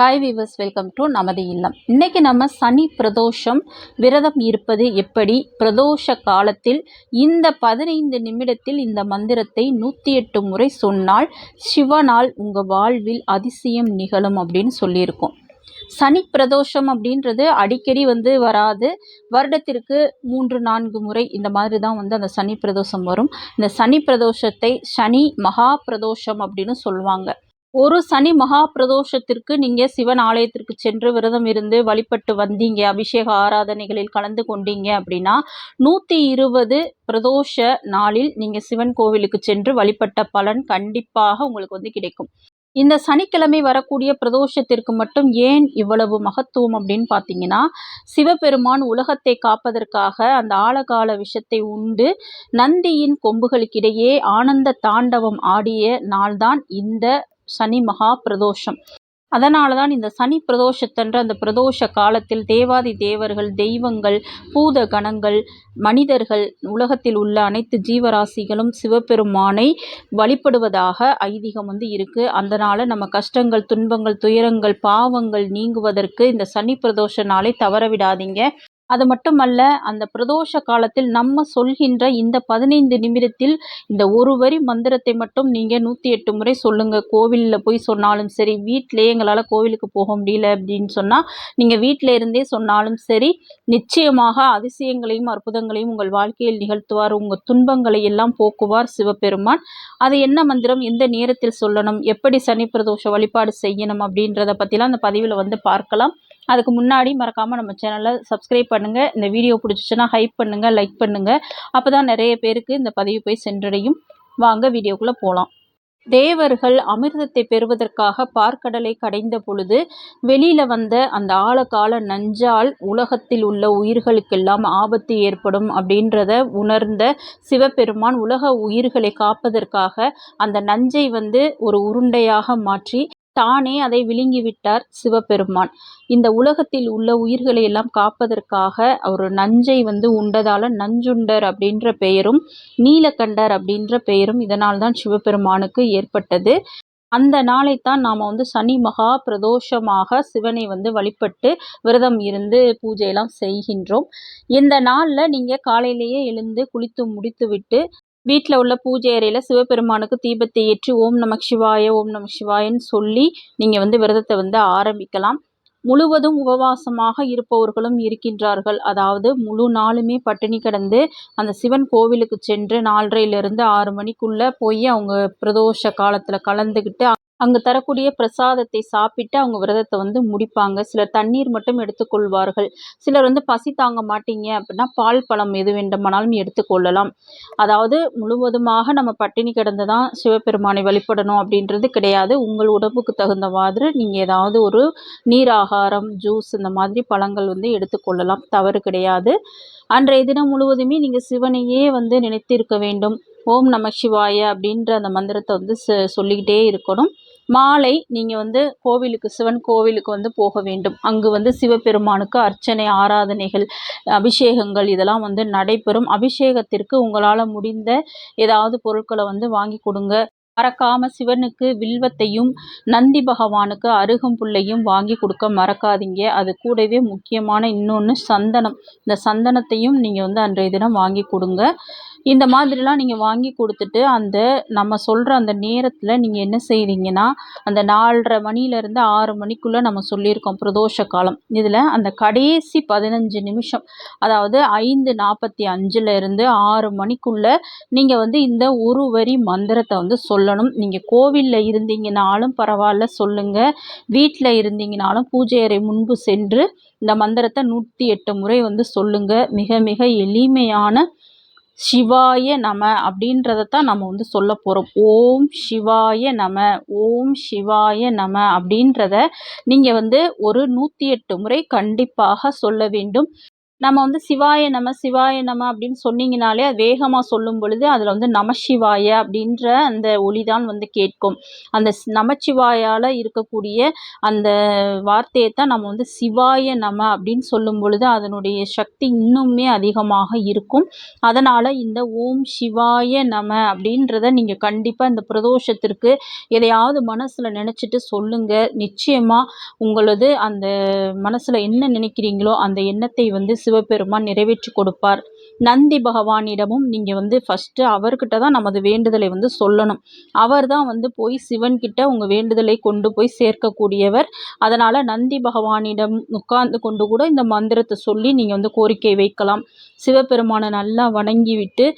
Hi viewers welcome to நமது இல்லம். இன்றைக்கி நம்ம சனி பிரதோஷம் விரதம் இருப்பது எப்படி? பிரதோஷ காலத்தில் இந்த பதினைந்து நிமிடத்தில் இந்த மந்திரத்தை நூற்றி எட்டு முறை சொன்னால் சிவனால் உங்கள் வாழ்வில் அதிசயம் நிகழும் அப்படின்னு சொல்லியிருக்கோம். சனி பிரதோஷம் அப்படின்றது அடிக்கடி வந்து வராது. வருடத்திற்கு மூன்று நான்கு முறை இந்த மாதிரி தான் வந்து அந்த சனி பிரதோஷம் வரும். இந்த சனி பிரதோஷத்தை சனி மகா பிரதோஷம் அப்படின்னு சொல்லுவாங்க. ஒரு சனி மகா பிரதோஷத்திற்கு நீங்கள் சிவன் ஆலயத்திற்கு சென்று விரதம் இருந்து வழிபட்டு வந்தீங்க அபிஷேக ஆராதனைகளில் கலந்து கொண்டீங்க அப்படின்னா நூற்றி இருபது பிரதோஷ நாளில் நீங்கள் சிவன் கோவிலுக்கு சென்று வழிபட்ட பலன் கண்டிப்பாக உங்களுக்கு வந்து கிடைக்கும். இந்த சனிக்கிழமை வரக்கூடிய பிரதோஷத்திற்கு மட்டும் ஏன் இவ்வளவு மகத்துவம் அப்படின்னு பார்த்தீங்கன்னா சிவபெருமான் உலகத்தை காப்பதற்காக அந்த ஆழகால விஷத்தை உண்டு நந்தியின் கொம்புகளுக்கிடையே ஆனந்த தாண்டவம் ஆடிய நாள்தான் இந்த சனி மகா பிரதோஷம். அதனால தான் இந்த சனி பிரதோஷத்தன்று அந்த பிரதோஷ காலத்தில் தேவாதி தேவர்கள் தெய்வங்கள் பூத கணங்கள் மனிதர்கள் உலகத்தில் உள்ள அனைத்து ஜீவராசிகளும் சிவபெருமானை வழிபடுவதாக ஐதீகம் வந்து இருக்குது அதனால் நம்ம கஷ்டங்கள் துன்பங்கள் துயரங்கள் பாவங்கள் நீங்குவதற்கு இந்த சனி பிரதோஷ நாளை தவற விடாதீங்க அது மட்டுமல்ல அந்த பிரதோஷ காலத்தில் நம்ம சொல்கின்ற இந்த பதினைந்து நிமிடத்தில் இந்த ஒரு வரி மந்திரத்தை மட்டும் நீங்கள் நூற்றி எட்டு முறை சொல்லுங்கள் கோவிலில் போய் சொன்னாலும் சரி வீட்டிலே எங்களால் கோவிலுக்கு போக முடியல அப்படின்னு சொன்னால் நீங்கள் வீட்டில் இருந்தே சொன்னாலும் சரி நிச்சயமாக அதிசயங்களையும் அற்புதங்களையும் உங்கள் வாழ்க்கையில் நிகழ்த்துவார். உங்கள் துன்பங்களை எல்லாம் போக்குவார் சிவபெருமான். அது என்ன மந்திரம் எந்த நேரத்தில் சொல்லணும் எப்படி சனி பிரதோஷ வழிபாடு செய்யணும் அப்படின்றத பற்றிலாம் அந்த பதிவில் வந்து பார்க்கலாம். அதுக்கு முன்னாடி மறக்காமல் நம்ம சேனலை சப்ஸ்கிரைப் பண்ணுங்கள் இந்த வீடியோ பிடிச்சிச்சுன்னா ஹைப் பண்ணுங்கள் லைக் பண்ணுங்கள் அப்போ தான் நிறைய பேருக்கு இந்த பதிவு போய் சென்றடையும். வாங்க வீடியோக்குள்ளே போகலாம் தேவர்கள் அமிர்தத்தை பெறுவதற்காக பார்க்கடலை கடைந்த பொழுது வெளியில வந்த அந்த ஆழகால நஞ்சால் உலகத்தில் உள்ள உயிர்களுக்கெல்லாம் ஆபத்து ஏற்படும் அப்படின்றத உணர்ந்த சிவபெருமான் உலக உயிர்களை காப்பதற்காக அந்த நஞ்சை வந்து ஒரு உருண்டையாக மாற்றி தானே அதை விழுங்கிவிட்டார் சிவபெருமான். இந்த உலகத்தில் உள்ள உயிர்களை எல்லாம் காப்பதற்காக ஒரு நஞ்சை வந்து உண்டதால நஞ்சுண்டர் அப்படின்ற பெயரும் நீலகண்டர் அப்படின்ற பெயரும் இதனால் தான் சிவபெருமானுக்கு ஏற்பட்டது. அந்த நாளைத்தான் நாம் வந்து சனி மகா பிரதோஷமாக சிவனை வந்து வழிபட்டு விரதம் இருந்து பூஜையெல்லாம் செய்கின்றோம். இந்த நாளில் நீங்கள் காலையிலேயே எழுந்து குளித்து முடித்துவிட்டு வீட்டில் உள்ள பூஜை அறையில் சிவபெருமானுக்கு தீபத்தை ஏற்றி ஓம் நமக் சிவாய ஓம் நமக் சிவாயன்னு சொல்லி நீங்கள் வந்து விரதத்தை வந்து ஆரம்பிக்கலாம். முழுவதும் உபவாசமாக இருப்பவர்களும் இருக்கின்றார்கள். அதாவது முழு நாளுமே பட்டினி கிடந்து அந்த சிவன் கோவிலுக்கு சென்று நாலரையிலிருந்து ஆறு மணிக்குள்ளே போய் அவங்க பிரதோஷ காலத்தில் கலந்துக்கிட்டு அங்கே தரக்கூடிய பிரசாதத்தை சாப்பிட்டு அவங்க விரதத்தை வந்து முடிப்பாங்க. சிலர் தண்ணீர் மட்டும் எடுத்துக்கொள்வார்கள். சிலர் வந்து பசி தாங்க மாட்டீங்க அப்படின்னா பால் பழம் எது வேண்டுமானாலும் எடுத்துக்கொள்ளலாம். அதாவது முழுவதுமாக நம்ம பட்டினி கிடந்து தான் சிவபெருமானை வழிபடணும் அப்படின்றது கிடையாது. உங்கள் உடம்புக்கு தகுந்த மாதிரி நீங்கள் ஏதாவது ஒரு நீர் ஆகாரம் ஜூஸ் இந்த மாதிரி பழங்கள் வந்து எடுத்துக்கொள்ளலாம். தவறு கிடையாது. அன்றைய தினம் முழுவதுமே நீங்கள் சிவனையே வந்து நினைத்திருக்க வேண்டும். ஓம் நம சிவாய அப்படின்ற அந்த மந்திரத்தை வந்து சொல்லிக்கிட்டே இருக்கணும். மாலை நீங்கள் வந்து கோவிலுக்கு சிவன் கோவிலுக்கு வந்து போக வேண்டும். அங்கு வந்து சிவபெருமானுக்கு அர்ச்சனை ஆராதனைகள் அபிஷேகங்கள் இதெல்லாம் வந்து நடைபெறும். அபிஷேகத்திற்கு உங்களால் முடிந்த ஏதாவது பொருட்களை வந்து வாங்கி கொடுங்க. மறக்காம சிவனுக்கு வில்வத்தையும் நந்தி பகவானுக்கு அருகம்புல்லையும் வாங்கி கொடுக்க மறக்காதீங்க. அது கூடவே முக்கியமான இன்னொன்று சந்தனம். இந்த சந்தனத்தையும் நீங்கள் வந்து அன்றைய தினம் வாங்கி கொடுங்க. இந்த மாதிரிலாம் நீங்கள் வாங்கி கொடுத்துட்டு அந்த நம்ம சொல்கிற அந்த நேரத்தில் நீங்கள் என்ன செய்கிறீங்கன்னா அந்த நாலரை மணிலேருந்து ஆறு மணிக்குள்ளே நம்ம சொல்லியிருக்கோம் பிரதோஷ காலம். இதில் அந்த கடைசி பதினஞ்சு நிமிஷம் அதாவது ஐந்து நாற்பத்தி அஞ்சுலேருந்து ஆறு மணிக்குள்ளே நீங்கள் வந்து இந்த ஒரு வரி மந்திரத்தை வந்து சொல்லணும். நீங்கள் கோவிலில் இருந்தீங்கனாலும் பரவாயில்ல சொல்லுங்கள் வீட்டில் இருந்தீங்கனாலும் பூஜை அறை முன்பு சென்று இந்த மந்திரத்தை நூற்றி எட்டு முறை வந்து சொல்லுங்கள் மிக மிக எளிமையான சிவாய நம அப்படின்றத தான் நம்ம வந்து சொல்ல போகிறோம் ஓம் சிவாய நம ஓம் சிவாய நம அப்படின்றத நீங்கள் வந்து ஒரு நூற்றி எட்டு முறை கண்டிப்பாக சொல்ல வேண்டும். நம்ம வந்து சிவாய நம சிவாய நம அப்படின்னு சொன்னீங்கனாலே அது வேகமாக சொல்லும் பொழுது அதில் வந்து நமசிவாய அப்படின்ற அந்த ஒளிதான் வந்து கேட்கும். அந்த ஸ் நமச்சிவாயால் இருக்கக்கூடிய அந்த வார்த்தையை தான் நம்ம வந்து சிவாய நம அப்படின்னு சொல்லும் பொழுது அதனுடைய சக்தி இன்னுமே அதிகமாக இருக்கும். அதனால் இந்த ஓம் சிவாய நம அப்படின்றத நீங்கள் கண்டிப்பாக இந்த பிரதோஷத்திற்கு எதையாவது மனசில் நினச்சிட்டு சொல்லுங்கள் நிச்சயமாக உங்களது அந்த மனசில் என்ன நினைக்கிறீங்களோ அந்த எண்ணத்தை வந்து சிவபெருமான் நிறைவேற்றி கொடுப்பார். நந்தி பகவானிடமும் நீங்கள் வந்து ஃபஸ்ட்டு அவர்கிட்ட தான் நமது வேண்டுதலை வந்து சொல்லணும். அவர் தான் வந்து போய் சிவன்கிட்ட உங்கள் வேண்டுதலை கொண்டு போய் சேர்க்கக்கூடியவர். அதனால் நந்தி பகவானிடம் உட்கார்ந்து கொண்டு கூட இந்த மந்திரத்தை சொல்லி நீங்கள் வந்து கோரிக்கை வைக்கலாம். சிவபெருமானை நல்லா வணங்கிவிட்டு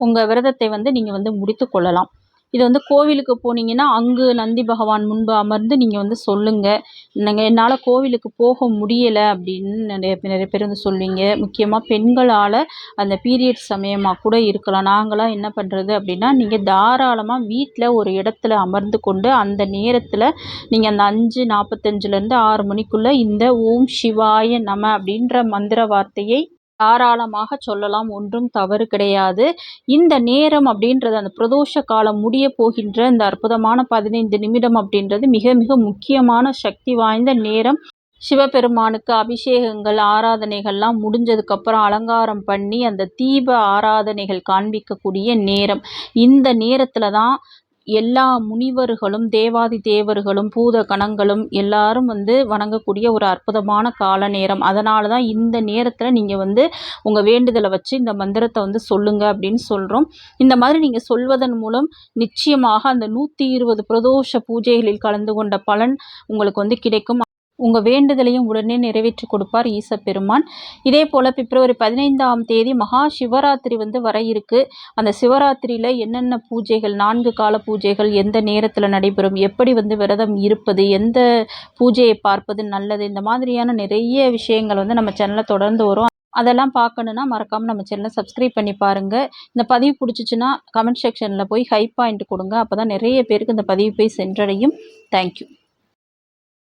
உங்கள் விரதத்தை வந்து நீங்கள் வந்து முடித்து கொள்ளலாம். இது வந்து கோவிலுக்கு போனீங்கன்னா அங்கு நந்தி பகவான் முன்பு அமர்ந்து நீங்கள் வந்து சொல்லுங்கள் நீங்கள் என்னால் கோவிலுக்கு போக முடியலை அப்படின்னு நிறைய பேர் நிறைய பேர் வந்து சொல்லுவீங்க. முக்கியமாக பெண்களால் அந்த பீரியட் சமயமாக கூட இருக்கலாம். நாங்களாம் என்ன பண்ணுறது அப்படின்னா நீங்கள் தாராளமாக வீட்டில் ஒரு இடத்துல அமர்ந்து கொண்டு அந்த நேரத்தில் நீங்கள் அந்த அஞ்சு நாற்பத்தஞ்சிலேருந்து ஆறு மணிக்குள்ளே இந்த ஓம் சிவாய நம அப்படின்ற மந்திர வார்த்தையை தாராளமாக சொல்லலாம் ஒன்றும் தவறு கிடையாது. இந்த நேரம் அப்படின்றது அந்த பிரதோஷ காலம் முடிய போகின்ற இந்த அற்புதமான பதினைந்து நிமிடம் அப்படின்றது மிக மிக முக்கியமான சக்தி வாய்ந்த நேரம். சிவபெருமானுக்கு அபிஷேகங்கள் ஆராதனைகள்லாம் முடிஞ்சதுக்கப்புறம் அலங்காரம் பண்ணி அந்த தீப ஆராதனைகள் காண்பிக்கக்கூடிய நேரம். இந்த நேரத்தில் தான் எல்லா முனிவர்களும் தேவாதி தேவர்களும் பூத கணங்களும் எல்லாரும் வந்து வணங்கக்கூடிய ஒரு அற்புதமான கால நேரம். அதனால தான் இந்த நேரத்தில் நீங்கள் வந்து உங்கள் வேண்டுதலை வச்சு இந்த மந்திரத்தை வந்து சொல்லுங்கள் அப்படின்னு சொல்கிறோம் இந்த மாதிரி நீங்கள் சொல்வதன் மூலம் நிச்சயமாக அந்த நூற்றி இருபது பிரதோஷ பூஜைகளில் கலந்து கொண்ட பலன் உங்களுக்கு வந்து கிடைக்கும். உங்கள் வேண்டுதலையும் உடனே நிறைவேற்றி கொடுப்பார் ஈச பெருமான் இதே போல் பிப்ரவரி பதினைந்தாம் தேதி மகா சிவராத்திரி வந்து வர இருக்கு. அந்த சிவராத்திரியில் என்னென்ன பூஜைகள் நான்கு கால பூஜைகள் எந்த நேரத்தில் நடைபெறும் எப்படி வந்து விரதம் இருப்பது எந்த பூஜையை பார்ப்பது நல்லது இந்த மாதிரியான நிறைய விஷயங்கள் வந்து நம்ம சேனலில் தொடர்ந்து வரும். அதெல்லாம் பார்க்கணுன்னா மறக்காமல் நம்ம சேனலை சப்ஸ்கிரைப் பண்ணி பாருங்கள் இந்த பதிவு பிடிச்சிச்சின்னா கமெண்ட் செக்ஷனில் போய் ஹை பாயிண்ட் கொடுங்க. அப்போ தான் நிறைய பேருக்கு இந்த பதிவு போய் சென்றடையும். தேங்க்யூ